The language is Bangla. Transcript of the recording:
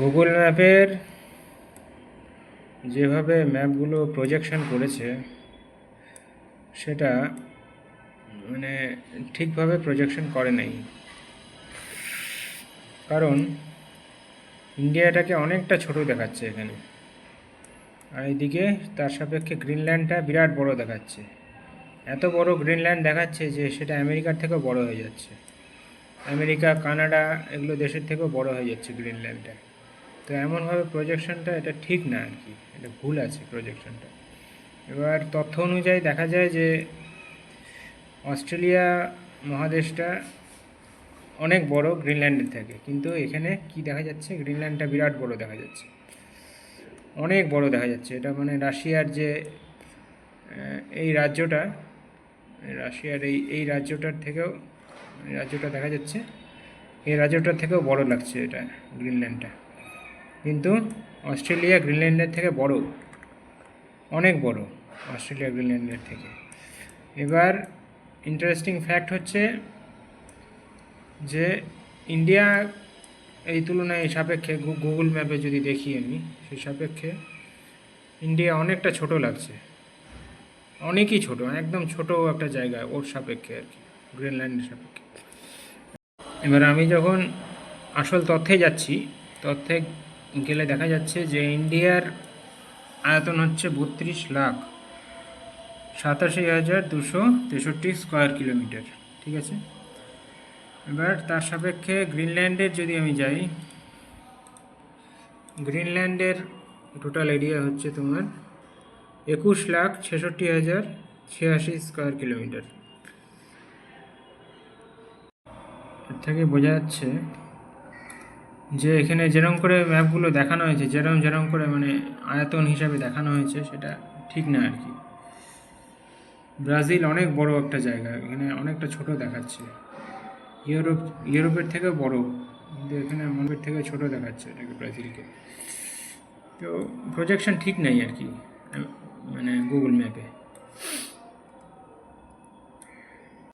গুগল ম্যাপের যেভাবে ম্যাপগুলো প্রজেকশন করেছে, সেটা মানে ঠিকভাবে প্রজেকশন করে নাই। কারণ ইন্ডিয়াটাকে অনেকটা ছোট দেখাচ্ছে এখানে। আর এইদিকে তার সাপেক্ষে গ্রিনল্যান্ডটা বিরাট বড় দেখাচ্ছে। এত বড় গ্রিনল্যান্ড দেখাচ্ছে যে সেটা আমেরিকার থেকেও বড় হয়ে যাচ্ছে। আমেরিকা, কানাডা এগুলো দেশের থেকেও বড় হয়ে যাচ্ছে গ্রিনল্যান্ডটা তো এমনভাবে প্রজেকশনটা এটা ঠিক না আর কি, এটা ভুল আছে প্রজেকশনটা এবার তথ্য অনুযায়ী দেখা যায় যে অস্ট্রেলিয়া মহাদেশটা অনেক বড়, গ্রিনল্যান্ডের থেকে। কিন্তু এখানে কি দেখা যাচ্ছে? গ্রিনল্যান্ডটা বিরাট বড় দেখা যাচ্ছে। অনেক বড় দেখা যাচ্ছে। এটা মানে রাশিয়ার যে এই রাজ্যটা, রাশিয়ার এই এই রাজ্যটার থেকেও রাজ্যটা দেখা যাচ্ছে। এই রাজ্যটার থেকেও বড় লাগছে এটা, গ্রিনল্যান্ডটা। কিন্তু অস্ট্রেলিয়া গ্রিনল্যান্ডের থেকে বড়। অনেক বড় অস্ট্রেলিয়া গ্রিনল্যান্ডের থেকে। এবার ইন্টারেস্টিং ফ্যাক্ট হচ্ছে যে ইন্ডিয়া এই তুলনায় সাপেক্ষে গুগল ম্যাপে যদি দেখি আমি, সেই সাপেক্ষে ইন্ডিয়া অনেকটা ছোট লাগছে। অনেকই ছোট, একদম ছোট একটা জায়গা ওর সাপেক্ষে আর কি, গ্রিনল্যান্ডের সাপেক্ষে। এবার আমি যখন আসল তথ্যে যাচ্ছি, তথ্যে গেলে দেখা যাচ্ছে যে ইন্ডিয়ার আয়তন হচ্ছে বত্রিশ লাখ সাতাশি হাজার দুশো তেষট্টি স্কোয়ার কিলোমিটার, ঠিক আছে? এবার তার সাপেক্ষে গ্রিনল্যান্ডের যদি আমি যাই, গ্রিনল্যান্ডের টোটাল এরিয়া হচ্ছে তোমার একুশ লাখ ছেষট্টি হাজার ছিয়াশি স্কোয়ার কিলোমিটার। এর থেকে বোঝা যাচ্ছে যে এখানে যেরকম করে ম্যাপগুলো দেখানো হয়েছে যেরকম যেরকম করে মানে আয়তন হিসাবে দেখানো হয়েছে, সেটা ঠিক না আর কি। ব্রাজিল অনেক বড় একটা জায়গা, এখানে অনেকটা ছোট দেখাচ্ছে। ইউরোপ, ইউরোপের থেকেও বড়, কিন্তু এখানে আমাদের থেকে ছোট দেখাচ্ছে এটাকে ব্রাজিলকে। তো প্রজেকশন ঠিক নেই আর কি মানে গুগল ম্যাপে